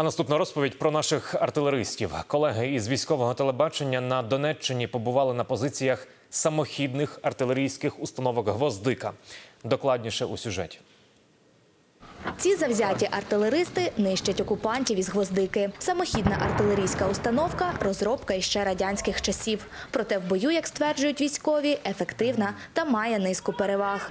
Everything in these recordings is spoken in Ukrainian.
А наступна розповідь про наших артилеристів. Колеги із військового телебачення на Донеччині побували на позиціях самохідних артилерійських установок Гвоздика. Докладніше у сюжеті. Ці завзяті артилеристи нищать окупантів із гвоздики. Самохідна артилерійська установка розробка іще радянських часів. Проте в бою, як стверджують військові, ефективна та має низку переваг.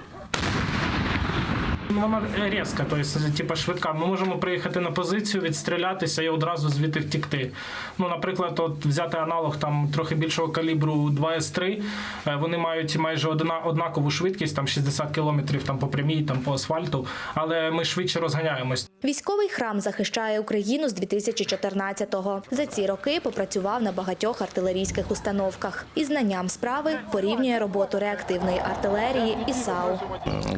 Ну, Вона різка, тобто, типу, швидка. Ми можемо приїхати на позицію, відстрілятися і одразу звідти втікти. Ну, наприклад, от взяти аналог там трохи більшого калібру 2С3, е, вони мають майже одна, однакову швидкість, там 60 км там, по прямій, там, по асфальту, але ми швидше розганяємось. Військовий храм захищає Україну з 2014-го. За ці роки попрацював на багатьох артилерійських установках. І знанням справи порівнює роботу реактивної артилерії і САУ.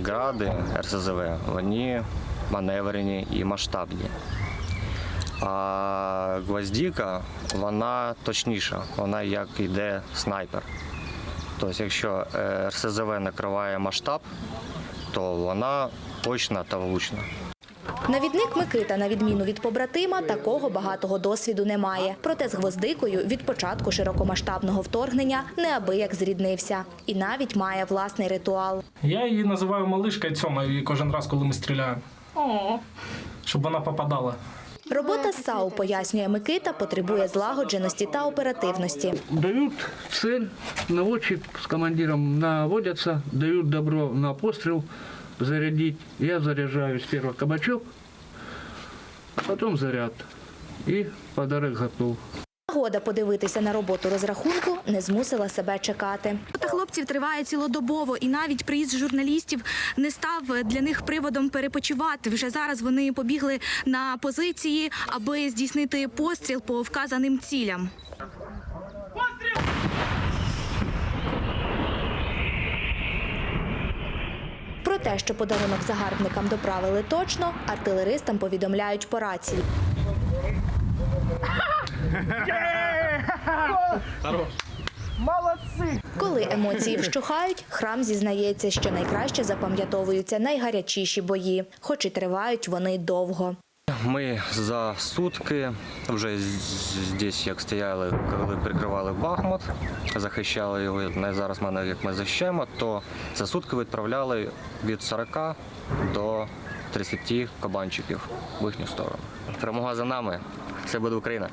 Гради РСЗВ, вони маневрені і масштабні. А гвоздіка, вона точніша, вона як йде снайпер. Тобто, якщо е, РСЗВ накриває масштаб, то вона точна та влучна. Навідник Микита, на відміну від побратима, такого багатого досвіду не має. Проте з гвоздикою від початку широкомасштабного вторгнення неабияк зріднився. І навіть має власний ритуал. Я її називаю малишкою цьомаю кожен раз, коли ми стріляємо. Щоб вона попадала. Робота з САУ, пояснює Микита, потребує злагодженості та оперативності. Дают цель, наводчик с командиром наводятся, дают добро на пострел зарядить. Я заряжаю сперва кабачок, а потом заряд. И подарок готов. Нагода подивитися на роботу розрахунку не змусила себе чекати. Робота хлопців триває цілодобово, і навіть приїзд журналістів не став для них приводом перепочивати. Вже зараз вони побігли на позиції, аби здійснити постріл по вказаним цілям. Те, що подарунок загарбникам доправили точно, артилеристам повідомляють по рації. Коли емоції вщухають, храм зізнається, що найкраще запам'ятовуються найгарячіші бої, хоч і тривають вони довго. Ми за сутки вже здесь, як стояли, коли прикривали Бахмут, захищали його. Зараз мене як ми захищаємо, то за сутки відправляли від 40 до 30 кабанчиків в їхню сторону. Перемога за нами. Все буде Україна.